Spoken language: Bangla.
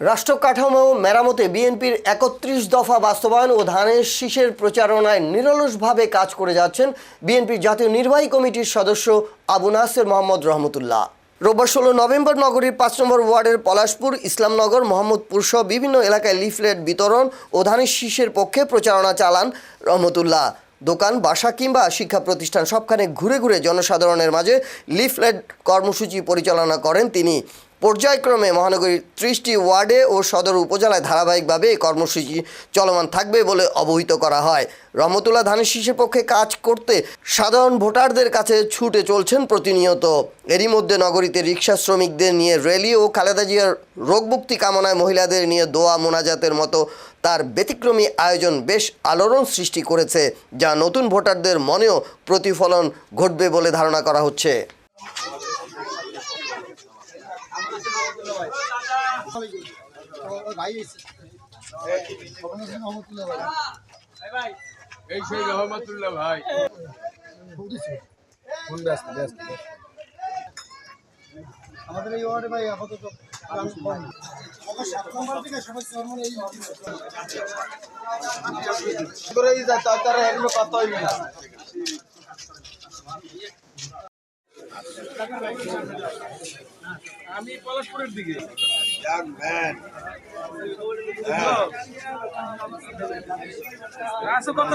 রাষ্ট্র কাঠামো মেরামতে বিএনপির একত্রিশ দফা বাস্তবায়ন ও ধানের শীষের প্রচারণায় নিরলসভাবে কাজ করে যাচ্ছেন বিএনপির জাতীয় নির্বাহী কমিটির সদস্য আবু নাসের মোহাম্মদ রহমতুল্লাহ। রোববার ষোলো নভেম্বর নগরীর পাঁচ নম্বর ওয়ার্ডের পলাশপুর, ইসলামনগর, মোহাম্মদপুর সহ বিভিন্ন এলাকায় লিফলেট বিতরণ ও ধানের শীষের পক্ষে প্রচারণা চালান রহমতুল্লাহ। দোকান, বাসা কিংবা শিক্ষা প্রতিষ্ঠান সবখানে ঘুরে ঘুরে জনসাধারণের মাঝে লিফলেট কর্মসূচি পরিচালনা করেন তিনি। পর্যায়ক্রমে মহানগরীর ত্রিশটি ওয়ার্ডে ও সদর উপজেলায় ধারাবাহিকভাবে এই কর্মসূচি চলমান থাকবে বলে অবহিত করা হয়। রহমতুল্লাহ ধানের শীষের পক্ষে কাজ করতে সাধারণ ভোটারদের কাছে ছুটে চলছেন প্রতিনিয়ত। এরই মধ্যে নগরীতে রিক্সা শ্রমিকদের নিয়ে র্যালি ও খালেদা জিয়ার রোগমুক্তি কামনায় মহিলাদের নিয়ে দোয়া মোনাজাতের মতো তার ব্যতিক্রমী আয়োজন বেশ আলোড়ন সৃষ্টি করেছে, যা নতুন ভোটারদের মনেও প্রতিফলন ঘটবে বলে ধারণা করা হচ্ছে। এই সেই রহমতুল্লাহ ভাই ফোন ব্যস্ত ব্যস্ত আমাদের এই ওয়ার্ডে ভাই আপাতত তারা এগুলো কথা হইবে না। আমি পলাশপুরের দিকে। আচ্ছা কত